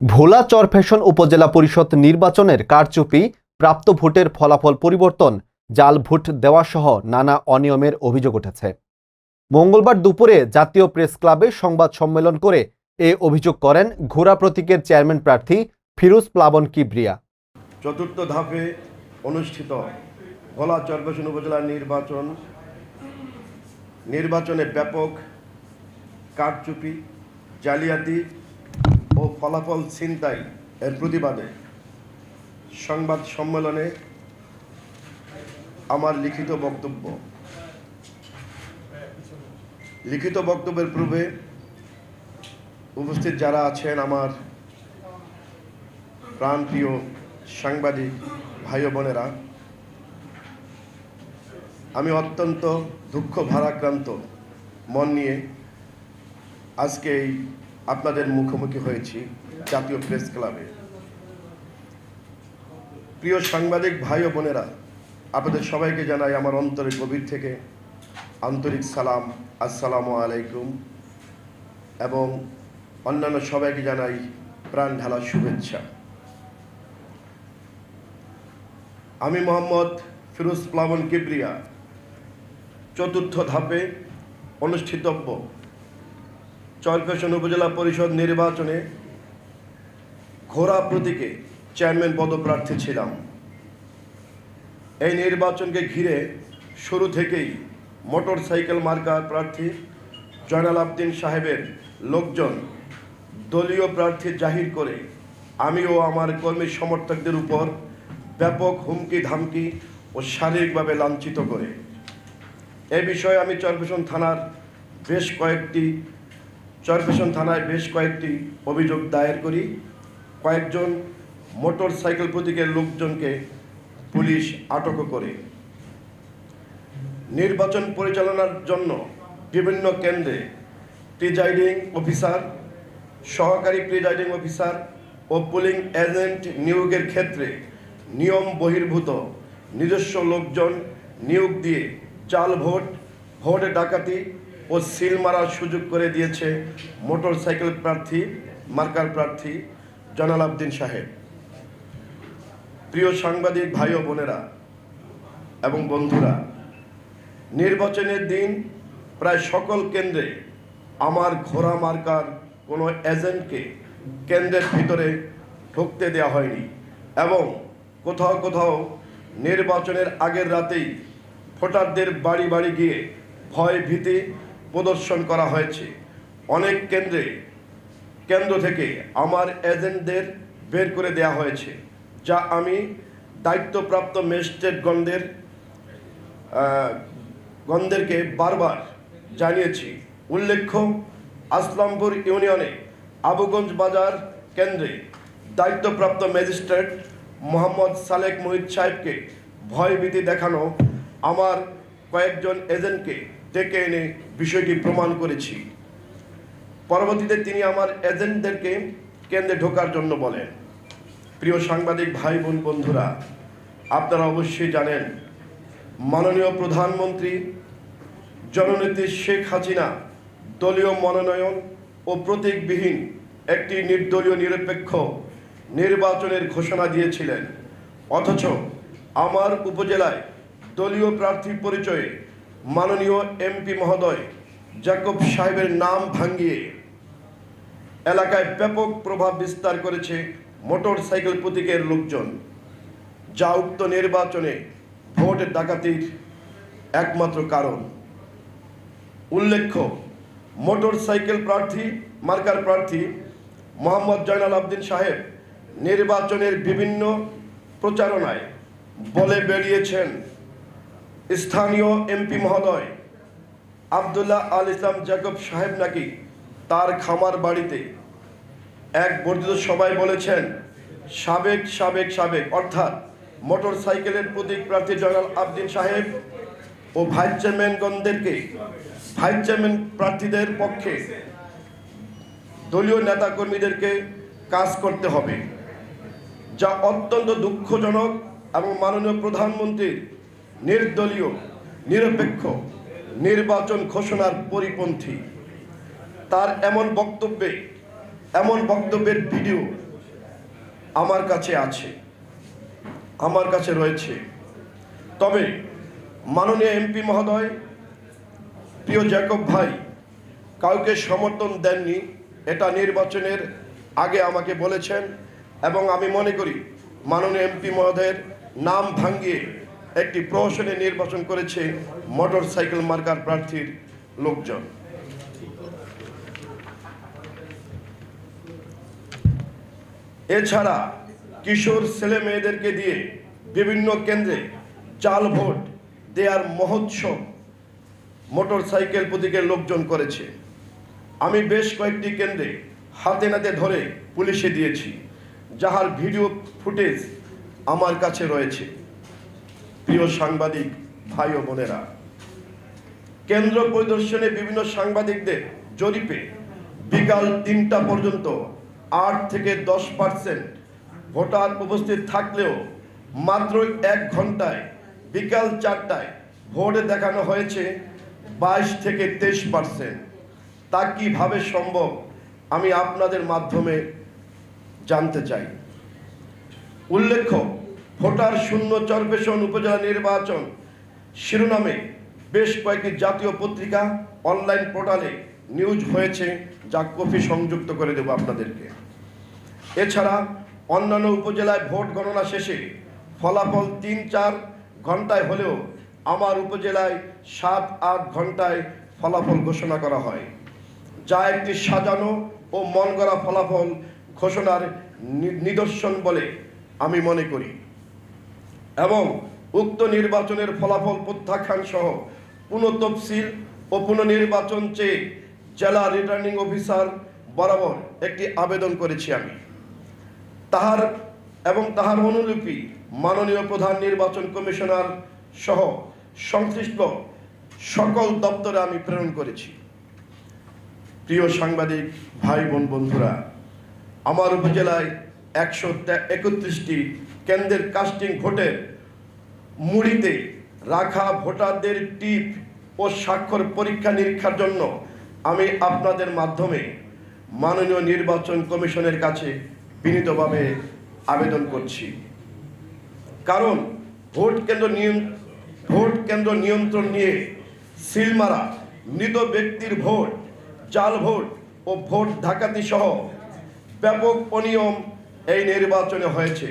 ভোলা চরফ্যাশন উপজেলা পরিষদ নির্বাচনের কারচুপি, প্রাপ্ত ভোটের ফলাফল পরিবর্তন, জাল ভোট দেওয়াসহ নানা অনিয়মের অভিযোগ উঠেছে। মঙ্গলবার দুপুরে জাতীয় প্রেস ক্লাবে সংবাদ সম্মেলন করে এ অভিযোগ করেন ঘোড়া প্রতীকের চেয়ারম্যান প্রার্থী ফিরোজ প্লাবন কিবরিয়া। চতুর্থ ধাপে অনুষ্ঠিত ভোলা চরবেশন উপজেলার নির্বাচন। নির্বাচনে ব্যাপক কারচুপি, জালিয়াতি ও ফলাফল ছিনতাই এর প্রতিবাদে সংবাদ সম্মেলনে আমার লিখিত বক্তব্য। লিখিত বক্তব্যের পূর্বে উপস্থিত যারা আছেন আমার প্রাণপ্রিয় সাংবাদিক ভাই বোনেরা, আমি অত্যন্ত দুঃখ ভারাক্রান্ত মন নিয়ে আজকে এই আপনাদের মুখোমুখি হয়েছি জাতীয় প্রেস ক্লাবে। প্রিয় সাংবাদিক ভাই ও বোনেরা, আপনাদের সবাইকে জানাই আমার অন্তরের গভীর থেকে আন্তরিক সালাম, আসসালামু আলাইকুম, এবং অন্যান্য সবাইকে জানাই প্রাণ ঢালা শুভেচ্ছা। আমি মোহাম্মদ ফিরোজ প্লাবন কিবরিয়া, চতুর্থ ধাপে অনুষ্ঠিতব্য চরফেশন উপজেলা পরিষদ নির্বাচনে ঘোড়া প্রতীকে চেয়ারম্যান পদপ্রার্থী ছিলাম। এই নির্বাচনকে ঘিরে শুরু থেকেই মোটর সাইকেল মার্কার প্রার্থী জয়নাল আবদিন সাহেবের লোকজন দলীয় প্রার্থী জাহির করে আমি ও আমার কর্মী সমর্থকদের উপর ব্যাপক হুমকি, ধামকি ও শারীরিকভাবে লাঞ্ছিত করে। এ বিষয়ে আমি চরপেশন থানার বেশ কয়েকটি চরপেশন থানায় বেশ কয়েকটি অভিযোগ দায়ের করি। কয়েকজন মোটর সাইকেল প্রতীকের লোকজনকে পুলিশ আটক করে। নির্বাচন পরিচালনার জন্য বিভিন্ন কেন্দ্রে প্রিজাইডিং অফিসার, সহকারী প্রিজাইডিং অফিসার ও পুলিং এজেন্ট নিয়োগের ক্ষেত্রে নিয়ম বহির্ভূত। নিজস্ব লোকজন নিয়োগ দিয়ে চাল ভোট ভোট ডাকাতি ও সিল মারার সুযোগ করে দিয়েছে মোটর সাইকেল প্রার্থী, মার্কার প্রার্থী জনাল আবদিন সাহেব। প্রিয় সাংবাদিক ভাই ও বোনেরা এবং বন্ধুরা, নির্বাচনের দিন প্রায় সকল কেন্দ্রে আমার ঘোড়া মার্কার কোনো এজেন্টকে কেন্দ্রের ভিতরে ঢুকতে দেওয়া হয়নি এবং কোথাও কোথাও নির্বাচনের আগের রাতেই ভোটারদের বাড়ি বাড়ি গিয়ে ভয় ভীতি প্রদর্শন করা হয়েছে। অনেক কেন্দ্রে, কেন্দ্র থেকে আমার এজেন্টদের বের করে দেওয়া হয়েছে, যা আমি দায়িত্বপ্রাপ্ত ম্যাজিস্ট্রেটগণদের গণদেরকে বারবার জানিয়েছি। উল্লেখ্য, আসলামপুর ইউনিয়নে আবুগঞ্জ বাজার কেন্দ্রে দায়িত্বপ্রাপ্ত ম্যাজিস্ট্রেট মোহাম্মদ সালেক মোহিত সাহেবকে ভয়ভীতি দেখানো, আমার কয়েকজন এজেন্টকে ডেকে এনে বিষয়টি প্রমাণ করেছি। পরবর্তীতে তিনি আমার এজেন্টদেরকে কেন্দ্রে ঢোকার জন্য বলেন। প্রিয় সাংবাদিক ভাই বোন বন্ধুরা, আপনারা অবশ্যই জানেন, মাননীয় প্রধানমন্ত্রী, জননেত্রী শেখ হাসিনা দলীয় মনোনয়ন ও প্রতীকবিহীন একটি নির্দলীয় নিরপেক্ষ নির্বাচনের ঘোষণা দিয়েছিলেন। অথচ আমার উপজেলায় দলীয় প্রার্থী পরিচয়ে মাননীয় এমপি মহোদয়, জাকব সাহেবের নাম ভাঙ্গিয়ে এলাকায় ব্যাপক প্রভাব বিস্তার করেছে মোটর সাইকেল প্রতীকের লোকজন। যা উক্ত নির্বাচনে ভোট ডাকাতির একমাত্র কারণ। উল্লেখ্য, মোটর সাইকেল প্রার্থী, মার্কার প্রার্থী মোহাম্মদ জয়নাল আবদিন সাহেব নির্বাচনের বিভিন্ন প্রচারণায় বলে বেরিয়েছেন। স্থানীয় এমপি মহোদয় আবদুল্লাহ আল ইসলাম জাকব সাহেব নাকি তার খামার বাড়িতে এক বর্ধিত সবাই বলেছেন, সাবেক সাবেক সাবেক, অর্থাৎ মোটর সাইকেলের প্রতীক প্রার্থী জয়নাল আবদিন সাহেব ও ভাইস চেয়ারম্যানগণদেরকে, ভাইস চেয়ারম্যান প্রার্থীদের পক্ষে দলীয় নেতাকর্মীদেরকে কাজ করতে হবে, যা অত্যন্ত দুঃখজনক এবং মাননীয় প্রধানমন্ত্রীর নির্দলীয়, নিরপেক্ষ, নির্বাচন ঘোষণার পরিপন্থী। তার এমন বক্তব্যে, এমন বক্তব্যের ভিডিও আমার কাছে আছে, আমার কাছে রয়েছে। তবে মাননীয় এমপি মহোদয়, প্রিয় জ্যাকব ভাই, কাউকে সমর্থন দেননি, এটা নির্বাচনের আগে আমাকে বলেছেন এবং আমি মনে করি মাননীয় এমপি মহোদয়ের নাম ভাঙ্গিয়ে একটি প্রহসনে নির্বাচন করেছে মোটর সাইকেল মার্কার প্রার্থীর লোকজন। এছাড়া কিশোর ছেলে মেয়েদেরকে দিয়ে বিভিন্ন কেন্দ্রে চাল ভোট দেওয়ার মহোৎসব মোটর সাইকেল প্রতীকের লোকজন করেছে। আমি বেশ কয়েকটি কেন্দ্রে হাতে নাতে ধরে পুলিশে দিয়েছি, যাহার ভিডিও ফুটেজ আমার কাছে রয়েছে। প্রিয় সাংবাদিক ভাই ও বোনেরা, কেন্দ্র পরিদর্শনে বিভিন্ন সাংবাদিকদের জরিপে বিকাল তিনটা পর্যন্ত আট থেকে দশ পার্সেন্ট ভোটার উপস্থিত থাকলেও মাত্র এক ঘন্টায় বিকাল চারটায় ভোট দেখানো হয়েছে বাইশ থেকে তেইশ পার্সেন্ট। তা কীভাবে সম্ভব আমি আপনাদের মাধ্যমে জানতে চাই। উল্লেখ্য ভোটার শূন্য চরপেশন উপজেলা নির্বাচন শিরোনামে বেশ কয়েকটি জাতীয় পত্রিকা অনলাইন পোর্টালে নিউজ হয়েছে, যা কপি সংযুক্ত করে দেব আপনাদেরকে। এছাড়া অন্যান্য উপজেলায় ভোট গণনা শেষে ফলাফল তিন চার ঘন্টায় হলেও আমার উপজেলায় সাত আট ঘন্টায় ফলাফল ঘোষণা করা হয়। যা একটি সাজানো ও মন গড়া ফলাফল ঘোষণার নিদর্শন বলে আমি মনে করি। এবং উক্ত নির্বাচনের ফলাফল প্রত্যাখ্যান সহ পুনঃতফসিল ও পুনর্নির্বাচন চেয়ে জেলা রিটার্নিং অফিসার বরাবর একটি আবেদন করেছি আমি। তাহার এবং তাহার অনুলিপি মাননীয় প্রধান নির্বাচন কমিশনার সহ সংশ্লিষ্ট সকল দপ্তরে আমি প্রেরণ করেছি। প্রিয় সাংবাদিক, ভাই বোন বন্ধুরা, আমার উপজেলায় একশো একত্রিশটি কেন্দ্রের কাস্টিং ভোটের মুড়িতে। রাখা ভোটারদের টিপ ও স্বাক্ষর পরীক্ষা নিরীক্ষার জন্য আমি আপনাদের মাধ্যমে মাননীয় নির্বাচন কমিশনের কাছে বিনীতভাবে আবেদন করছি। কারণ ভোট কেন্দ্র নিয়ম, ভোট কেন্দ্র নিয়ন্ত্রণ নিয়ে সিলমারা, মৃত ব্যক্তির ভোট জাল ভোট ও ভোট ডাকাতি সহ ব্যাপক অনিয়ম এই নির্বাচনে হয়েছে,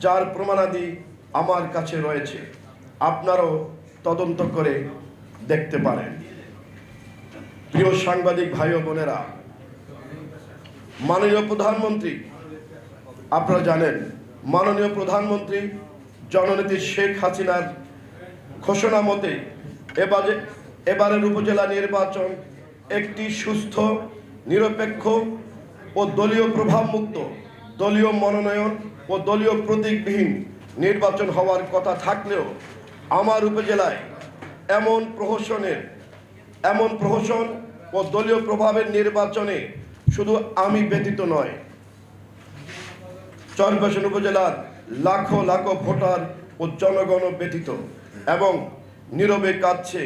যার প্রমাণাদি আমার কাছে রয়েছে। আপনারাও তদন্ত করে দেখতে পারেন। প্রিয় সাংবাদিক ভাই ও বোনেরা, মাননীয় প্রধানমন্ত্রী, আপনারা জানেন, মাননীয় প্রধানমন্ত্রী জননেত্রী শেখ হাসিনার ঘোষণা মতে, এবারে, এবারের উপজেলা নির্বাচন একটি সুস্থ, নিরপেক্ষ ও দলীয় প্রভাবমুক্ত দলীয় মনোনয়ন ও দলীয় প্রতীকবিহীন নির্বাচন হওয়ার কথা থাকলেও আমার উপজেলায় এমন প্রহসনের, এমন প্রহসন ও দলীয় প্রভাবের নির্বাচনে শুধু আমি ব্যতীত নয় চরবাসন উপজেলার লাখো লাখো ভোটার ও জনগণ ব্যতীত এবং নীরবে কাঁদছে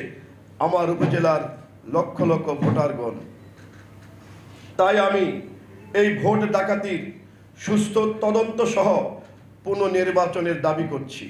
আমার উপজেলার লক্ষ লক্ষ ভোটারগণ। তাই আমি এই ভোট ডাকাতির সুস্থ তদন্ত সহ পুনর্নির্বাচনের দাবি করছি।